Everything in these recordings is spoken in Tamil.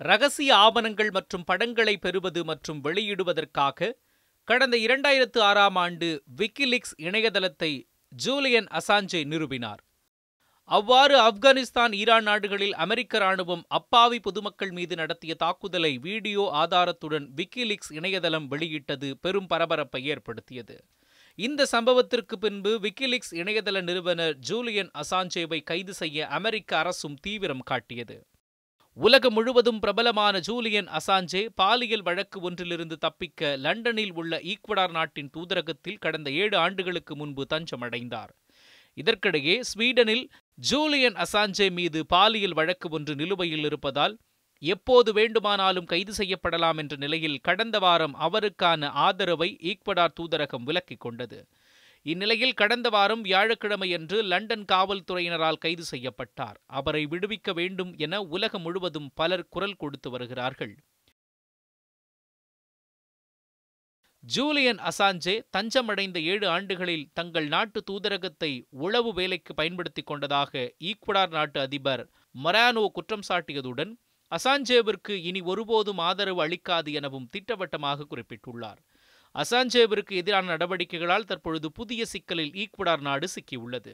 ரகசிய ஆவணங்கள் மற்றும் படங்களை பெறுவது மற்றும் வெளியிடுவதற்காக கடந்த இரண்டாயிரத்து ஆறாம் ஆண்டு விக்கிலீக்ஸ் இணையதளத்தை ஜூலியன் அசாஞ்சே நிறுவினார். அவ்வாறு ஆப்கானிஸ்தான் ஈரான் நாடுகளில் அமெரிக்க ராணுவம் அப்பாவி பொதுமக்கள் மீது நடத்திய தாக்குதலை வீடியோ ஆதாரத்துடன் விக்கிலீக்ஸ் இணையதளம் வெளியிட்டது பெரும் பரபரப்பை ஏற்படுத்தியது. இந்த சம்பவத்திற்கு பின்பு விக்கிலீக்ஸ் இணையதள நிறுவனர் ஜூலியன் அசாஞ்சேவை கைது செய்ய அமெரிக்க அரசும் தீவிரம் காட்டியது. உலகம் முழுவதும் பிரபலமான ஜூலியன் அசாஞ்சே பாலியல் வழக்கு ஒன்றிலிருந்து தப்பிக்க லண்டனில் உள்ள ஈக்வடார் நாட்டின் தூதரகத்தில் கடந்த ஏழு ஆண்டுகளுக்கு முன்பு தஞ்சமடைந்தார். இதற்கிடையே ஸ்வீடனில் ஜூலியன் அசாஞ்சே மீது பாலியல் வழக்கு ஒன்று நிலுவையில் இருப்பதால் எப்போது வேண்டுமானாலும் கைது செய்யப்படலாம் என்ற நிலையில் கடந்த வாரம் அவருக்கான ஆதரவை ஈக்வடார் தூதரகம் விலக்கிக் கொண்டது. இந்நிலையில் கடந்த வாரம் வியாழக்கிழமையன்று லண்டன் காவல்துறையினரால் கைது செய்யப்பட்டார். அவரை விடுவிக்க வேண்டும் என உலகம் முழுவதும் பலர் குரல் கொடுத்து வருகிறார்கள். ஜூலியன் அசாஞ்சே தஞ்சமடைந்த ஏழு ஆண்டுகளில் தங்கள் நாட்டு தூதரகத்தை உளவு வேலைக்கு பயன்படுத்திக் கொண்டதாக ஈக்வடார் நாட்டு அதிபர் மொரானோ குற்றம் சாட்டியதுடன் அசாஞ்சேவிற்கு இனி ஒருபோதும் ஆதரவு அளிக்காது எனவும் திட்டவட்டமாக குறிப்பிட்டுள்ளார். அசாஞ்சேவிற்கு எதிரான நடவடிக்கைகளால் தற்பொழுது புதிய சிக்கலில் ஈக்குவடார் நாடு சிக்கியுள்ளது.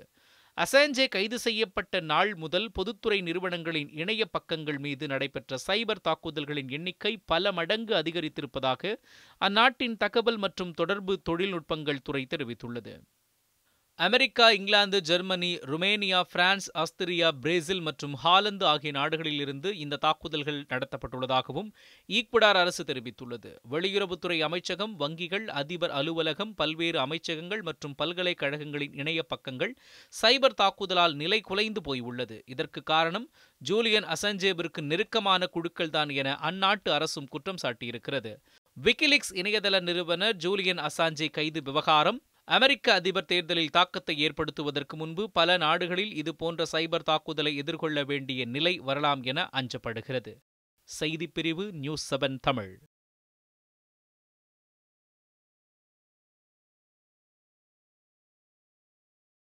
அசாஞ்சே கைது செய்யப்பட்ட நாள் முதல் பொதுத்துறை நிறுவனங்களின் இணைய பக்கங்கள் மீது நடைபெற்ற சைபர் தாக்குதல்களின் எண்ணிக்கை பல மடங்கு அதிகரித்திருப்பதாக அந்நாட்டின் தகவல் மற்றும் தொடர்பு தொழில்நுட்பங்கள் துறை தெரிவித்துள்ளது. America England Germany Romania France Austria Brazil மற்றும் ஹாலந்து ஆகிய நாடுகளிலிருந்து இந்த தாக்குதல்கள் நடத்தப்பட்டுள்ளதாகவும் ஈக்வடார் அரசு தெரிவித்துள்ளது. வெளியுறவுத்துறை அமைச்சகம் வங்கிகள் அதிபர் அலுவலகம் பல்வேறு அமைச்சகங்கள் மற்றும் பல்கலைக்கழகங்களின் இணைய பக்கங்கள் சைபர் தாக்குதலால் நிலை குலைந்து போய் உள்ளது இதற்கு காரணம் ஜூலியன் அசஞ்சேவிற்கு நெருக்கமான குழுக்கள்தான் என அந்நாட்டு அரசும் குற்றம் சாட்டியிருக்கிறது. விக்கிலிக்ஸ் இணையதள நிறுவனர் ஜூலியன் அசாஞ்சே கைது விவகாரம் அமெரிக்க அதிபர் தேர்தலில் தாக்கத்தை ஏற்படுத்துவதற்கு முன்பு பல நாடுகளில் இது போன்ற சைபர் தாக்குதலை எதிர்கொள்ள வேண்டிய நிலை வரலாம் என அஞ்சப்படுகிறது. செய்திப்பிரிவு நியூஸ் செவன் தமிழ்.